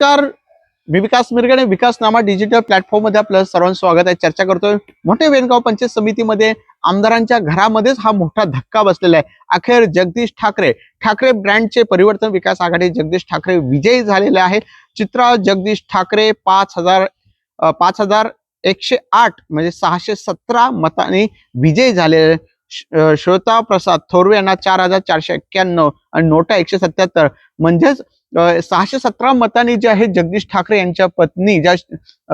नमस्कार. मी विकास मिरगणे विकास नामा डिजिटल प्लॅटफॉर्ममध्ये आपलं सर्वांचं स्वागत आहे. चर्चा करतोय मोठे वेणगाव पंचायत समितीमध्ये आमदारांच्या घरामध्येच हा मोठा धक्का बसलेला आहे. अखेर जगदीश ठाकरे ठाकरे ब्रँडचे परिवर्तन विकास आघाडी जगदीश ठाकरे विजयी झालेले आहे. चित्रा जगदीश ठाकरे पाच हजार पाच हजार एकशे आठ म्हणजे सहाशे सतरा मतांनी विजयी झालेले. श- श्रोता प्रसाद थोरवे यांना चार हजार चारशे एक्क्याण्णव आणि नोटा एकशे सत्याहत्तर. म्हणजेच सहाशे सतरा मतांनी जे आहे जगदीश ठाकरे यांच्या पत्नी ज्या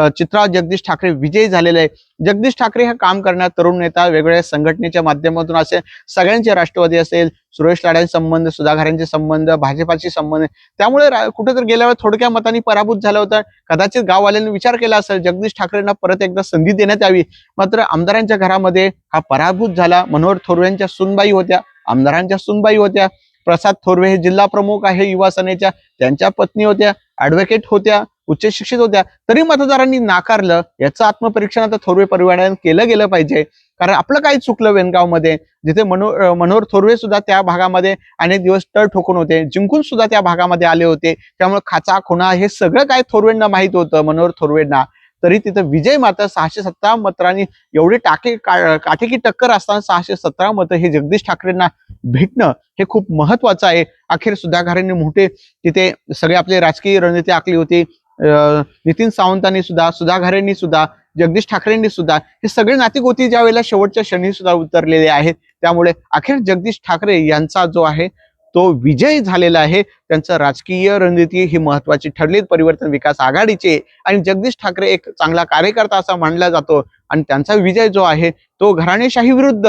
चित्रा जगदीश ठाकरे विजयी झालेले आहे जगदीश ठाकरे हे काम करणारे तरुण नेता वेगवेगळ्या संघटनेच्या माध्यमातून असेल सगळ्यांचे राष्ट्रवादी असेल सुरेश लाड्यांचे संबंध सुधाकरांचे संबंध भाजपाचे संबंध. त्यामुळे रा- कुठेतरी गेल्यावर थोडक्या मतांनी पराभूत झालं होतं. कदाचित गाववाल्यांनी विचार केला असेल जगदीश ठाकरेंना परत एकदा संधी देण्यात यावी. मात्र आमदारांच्या घरामध्ये हा पराभूत झाला. मनोहर थोरवेंच्या सुनबाई होत्या आमदारांच्या सुनबाई होत्या. प्रसाद थोरवे हे जिल्हा प्रमुख आहे युवा सेनेच्या. त्यांच्या पत्नी होत्या ऍडव्होकेट होत्या उच्च शिक्षित होत्या. तरी मतदारांनी नाकारलं याचं आत्मपरीक्षण आता थोरवे परिवाराने केलं गेलं पाहिजे. कारण आपलं काय चुकलं वेनगावमध्ये. जिथे मनो मनोहर थोरवे सुद्धा त्या भागामध्ये अनेक दिवस तळ ठोकून होते. जिंकून सुद्धा त्या भागामध्ये आले होते. त्यामुळे खाचा खुणा हे सगळं काय थोरवेंना माहीत होतं मनोहर थोरवेंना. तरी तिथं विजय मात्र सहाशे सतरा मतांनी एवढी टाके का- काटेकी टक्कर असताना सहाशे सतरा मतं हे जगदीश ठाकरेंना भेटणं हे खूप महत्वाचं आहे. अखेर सुधाकरांनी मोठे तिथे सगळे आपले राजकीय रणनीती आखली होती. नितीन सावंतांनी सुद्धा सुधाकरांनी सुद्धा जगदीश ठाकरेंनी सुद्धा हे सगळे नातेगोती ज्या वेळेला शेवटच्या क्षणी सुद्धा उतरलेले आहेत. त्यामुळे अखेर जगदीश ठाकरे यांचा जो आहे तो विजय झालेला आहे. त्यांचं राजकीय रणनीती ही महत्वाची ठरली परिवर्तन विकास आघाडीचे आणि जगदीश ठाकरे एक चांगला कार्यकर्ता असा मानला जातो. आणि त्यांचा विजय जो आहे तो घराणेशाही विरुद्ध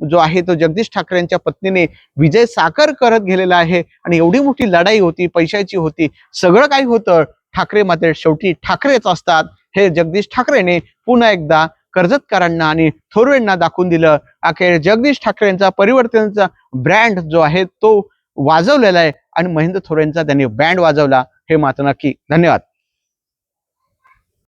जो आहे तो जगदीश ठाकरेंच्या पत्नीने विजय साकार करत गेलेला आहे आणि एवढी मोठी लढाई होती पैशाची होती सगळं काही होतं. ठाकरे मात्र शेवटी ठाकरेच असतात. हे जगदीश ठाकरेने पुन्हा एकदा कर्जतकरांना आणि थोरवेंना दाखवून दिलं. अखेर जगदीश ठाकरेंचा परिवर्तनाचा परिवर्तनचा ब्रँड जो आहे तो वाजवलेला आहे आणि महेंद्र थोरेंचा त्यांनी बँड वाजवला. हे मात्र नक्की. धन्यवाद.